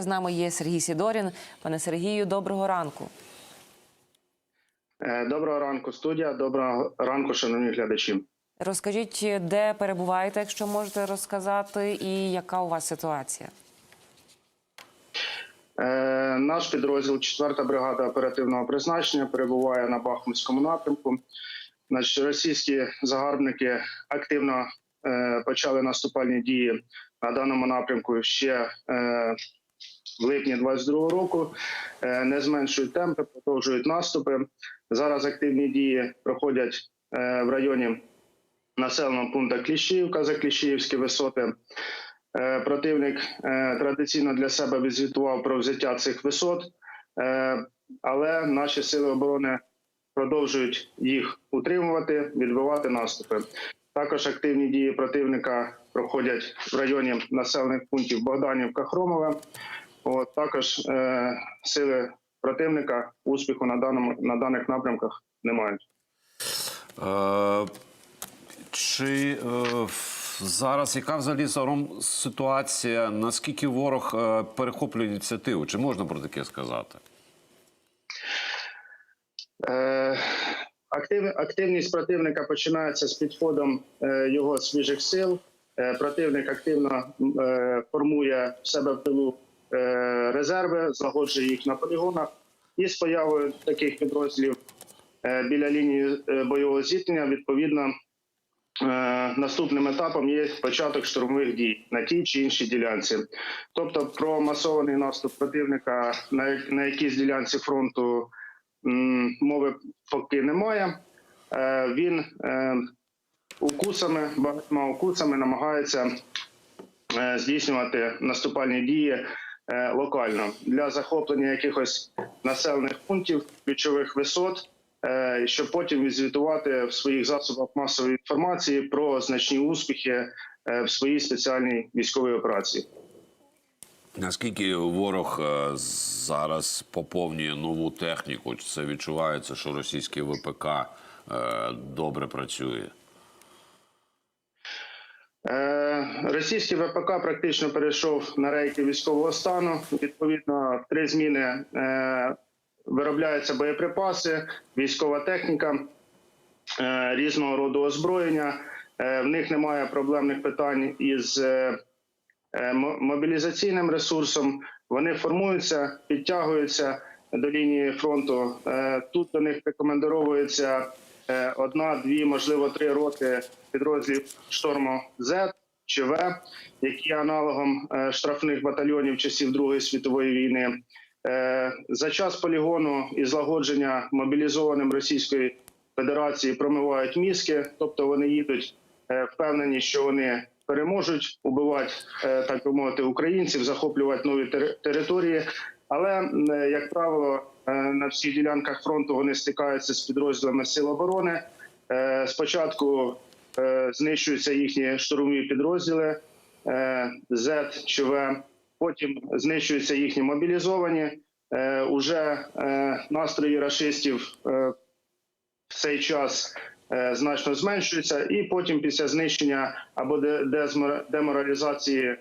З нами є Сергій Сідорін. Пане Сергію, доброго ранку. Е, Доброго ранку, студія. Доброго ранку, шановні глядачі. Розкажіть, де перебуваєте, якщо можете розказати, і яка у вас ситуація? Е, Наш підрозділ 4-та бригада оперативного призначення перебуває на Бахмутському напрямку. Значить, російські загарбники активно е, почали наступальні дії на даному напрямку ще е, в липні 22 року. Е, не зменшують темпи, продовжують наступи. Зараз активні дії проходять е, в районі населеного пункту Кліщіївка за Кліщіївські висоти. Е, Противник традиційно для себе відзвітував про взяття цих висот, але наші сили оборони продовжують їх утримувати, відбивати наступи. Також активні дії противника проходять в районі населених пунктів Богданівка, Хромове. От також е, сили противника успіху на даному на даних напрямках не мають. Е, чи е, зараз яка взагалі загалом ситуація? Наскільки ворог е, перехоплює ініціативу? Чи можна про таке сказати? Е, актив, активність противника починається з підходом е, його свіжих сил. Е, противник активно е, формує в себе в тилу резерви, злагоджує їх на полігонах. І з появою таких підрозділів е, біля лінії е, бойового зіткнення, відповідно, е, наступним етапом є початок штурмових дій на тій чи іншій ділянці. Тобто, про масований наступ противника на, якійсь ділянці фронту мови поки немає. Е, Він е, укусами, багатьма укусами намагається е, здійснювати наступальні дії е, локально для захоплення якихось населених пунктів, ключових висот, е, щоб потім відзвітувати в своїх засобах масової інформації про значні успіхи е, в своїй спеціальній військовій операції. Наскільки ворог е, зараз поповнює нову техніку? Це відчувається, що російський ВПК е, добре працює? Е, Російський ВПК практично перейшов на рейки військового стану. Відповідно, в три зміни е, виробляються боєприпаси, військова техніка, е, різного роду озброєння. В них немає проблемних питань із мо- мобілізаційним ресурсом. Вони формуються, підтягуються до лінії фронту. Тут до них рекомендовується е, одна, дві, можливо, три роти підрозділів шторму З чи В, які аналогом е, штрафних батальйонів часів Другої світової війни. Е, За час полігону і злагодження мобілізованим Російської Федерації промивають мізки, тобто вони їдуть впевнені, що вони переможуть убивати, так би мовити, українців, захоплювати нові тери- території. Але е, як правило, е, на всіх ділянках фронту вони стикаються з підрозділами сил оборони. Е, Спочатку знищуються їхні штурмові підрозділи е, Z чи В, потім знищуються їхні мобілізовані. Уже настрої рашистів е, в цей час значно зменшуються, і потім після знищення або де- деморалізації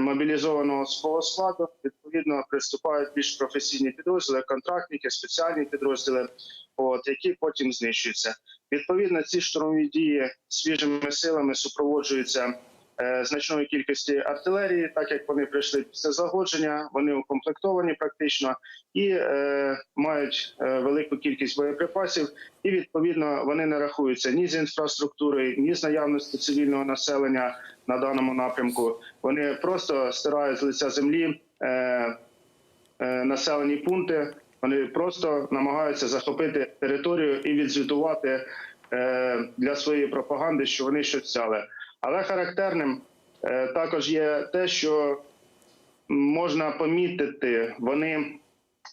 мобілізованого свого складу відповідно приступають більш професійні підрозділи, контрактники, спеціальні підрозділи, от які потім знищуються. Відповідно, ці штурмові дії свіжими силами супроводжуються е, значної кількості артилерії, так як вони прийшли після загодження, вони укомплектовані практично і е, мають е, велику кількість боєприпасів, і відповідно вони не рахуються ні з інфраструктури, ні з наявності цивільного населення на даному напрямку. Вони просто стирають з лиця землі е, е, населені пункти. Вони просто намагаються захопити територію і відзвітувати е, для своєї пропаганди, що вони щось взяли. Але характерним е, також є те, що можна помітити, вони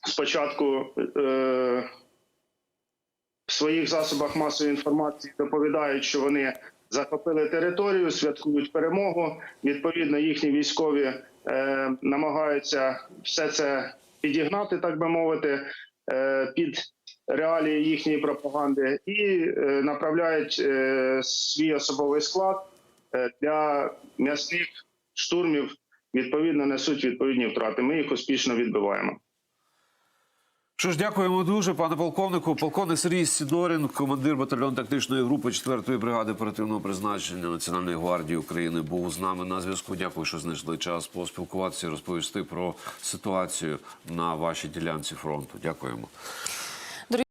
спочатку е, в своїх засобах масової інформації доповідають, що вони захопили територію, святкують перемогу. Відповідно, їхні військові е, намагаються все це підігнати, так би мовити, під реалії їхньої пропаганди, і направляють свій особовий склад для м'ясних штурмів відповідно несуть відповідні втрати. Ми їх успішно відбиваємо. Що ж, дякуємо дуже, пане полковнику. Полковник Сергій Сідорін, командир батальйону тактичної групи 4-ї бригади оперативного призначення Національної гвардії України, був з нами на зв'язку. Дякую, що знайшли час поспілкуватися і розповісти про ситуацію на вашій ділянці фронту. Дякуємо.